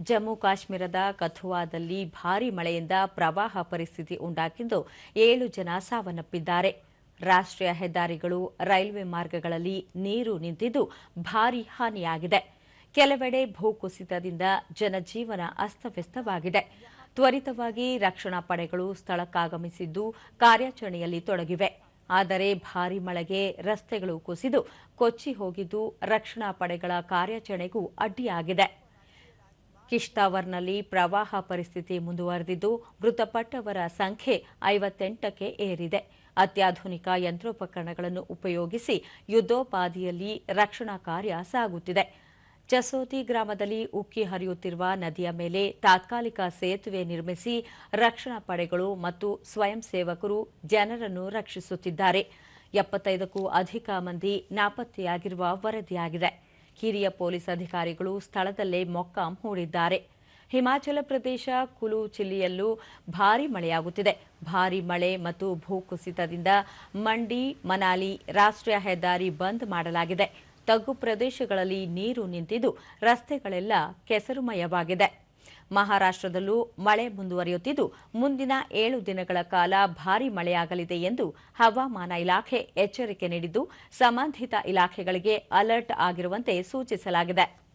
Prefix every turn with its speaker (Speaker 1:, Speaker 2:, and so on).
Speaker 1: ಜಮ್ಮು ಕಾಶ್ಮೀರದ ಕಥುವಾದಲ್ಲಿ ಭಾರೀ ಮಳೆಯಿಂದ ಪ್ರವಾಹ ಪರಿಸ್ಥಿತಿ ಉಂಟಾಗಿದ್ದು ಏಳು ಜನ ಸಾವನ್ನಪ್ಪಿದ್ದಾರೆ. ರಾಷ್ಟ್ರೀಯ ಹೆದ್ದಾರಿಗಳು, ರೈಲ್ವೆ ಮಾರ್ಗಗಳಲ್ಲಿ ನೀರು ನಿಂತಿದ್ದು ಭಾರೀ ಹಾನಿಯಾಗಿದೆ. ಕೆಲವೆಡೆ ಭೂಕುಸಿತದಿಂದ ಜನಜೀವನ ಅಸ್ತವ್ಯಸ್ತವಾಗಿದೆ. ತ್ವರಿತವಾಗಿ ರಕ್ಷಣಾ ಪಡೆಗಳು ಸ್ಥಳಕ್ಕಾಗಮಿಸಿದ್ದು ಕಾರ್ಯಾಚರಣೆಯಲ್ಲಿ ತೊಡಗಿವೆ. ಆದರೆ ಭಾರೀ ಮಳೆಗೆ ರಸ್ತೆಗಳು ಕುಸಿದು ಕೊಚ್ಚಿ ಹೋಗಿದ್ದು ರಕ್ಷಣಾ ಪಡೆಗಳ ಕಾರ್ಯಾಚರಣೆಗೂ ಅಡ್ಡಿಯಾಗಿದೆ. ಕಿಶ್ತಾವರ್ನಲ್ಲಿ ಪ್ರವಾಹ ಪರಿಸ್ಥಿತಿ ಮುಂದುವರೆದಿದ್ದು ಮೃತಪಟ್ಟವರ ಸಂಖ್ಯೆ ಐವತ್ತೆಂಟಕ್ಕೆ ಏರಿದೆ. ಅತ್ಯಾಧುನಿಕ ಯಂತ್ರೋಪಕರಣಗಳನ್ನು ಉಪಯೋಗಿಸಿ ಯುದ್ಧೋಪಾದಿಯಲ್ಲಿ ರಕ್ಷಣಾ ಕಾರ್ಯ ಸಾಗುತ್ತಿದೆ. ಚಸೋತಿ ಗ್ರಾಮದಲ್ಲಿ ಉಕ್ಕಿ ಹರಿಯುತ್ತಿರುವ ನದಿಯ ಮೇಲೆ ತಾತ್ಕಾಲಿಕ ಸೇತುವೆ ನಿರ್ಮಿಸಿ ರಕ್ಷಣಾ ಪಡೆಗಳು ಮತ್ತು ಸ್ವಯಂ ಸೇವಕರು ಜನರನ್ನು ರಕ್ಷಿಸುತ್ತಿದ್ದಾರೆ. ಎಪ್ಪತ್ತೈದಕ್ಕೂ ಅಧಿಕ ಮಂದಿ ನಾಪತ್ತೆಯಾಗಿರುವ ವರದಿಯಾಗಿದೆ. ಹಿರಿಯ ಪೊಲೀಸ್ ಅಧಿಕಾರಿಗಳು ಸ್ಥಳದಲ್ಲೇ ಮೊಕ್ಕಾಂ ಹೂಡಿದ್ದಾರೆ. ಹಿಮಾಚಲ ಪ್ರದೇಶ ಕುಲು ಜಿಲ್ಲೆಯಲ್ಲೂ ಭಾರೀ ಮಳೆಯಾಗುತ್ತಿದೆ. ಭಾರೀ ಮಳೆ ಮತ್ತು ಭೂಕುಸಿತದಿಂದ ಮಂಡಿ, ಮನಾಲಿ ರಾಷ್ಟ್ರೀಯ ಹೆದ್ದಾರಿ ಬಂದ್ ಮಾಡಲಾಗಿದೆ. ತಗ್ಗು ಪ್ರದೇಶಗಳಲ್ಲಿ ನೀರು ನಿಂತಿದ್ದು ರಸ್ತೆಗಳೆಲ್ಲ ಕೆಸರುಮಯವಾಗಿದೆ. ಮಹಾರಾಷ್ಟ್ರದಲ್ಲೂ ಮಳೆ ಮುಂದುವರಿಯುತ್ತಿದ್ದು, ಮುಂದಿನ ಏಳು ದಿನಗಳ ಕಾಲ ಭಾರೀ ಮಳೆಯಾಗಲಿದೆ ಎಂದು ಹವಾಮಾನ ಇಲಾಖೆ ಎಚ್ಚರಿಕೆ ನೀಡಿದ್ದು, ಸಂಬಂಧಿತ ಇಲಾಖೆಗಳಿಗೆ ಅಲರ್ಟ್ ಆಗಿರುವಂತೆ ಸೂಚಿಸಲಾಗಿದೆ.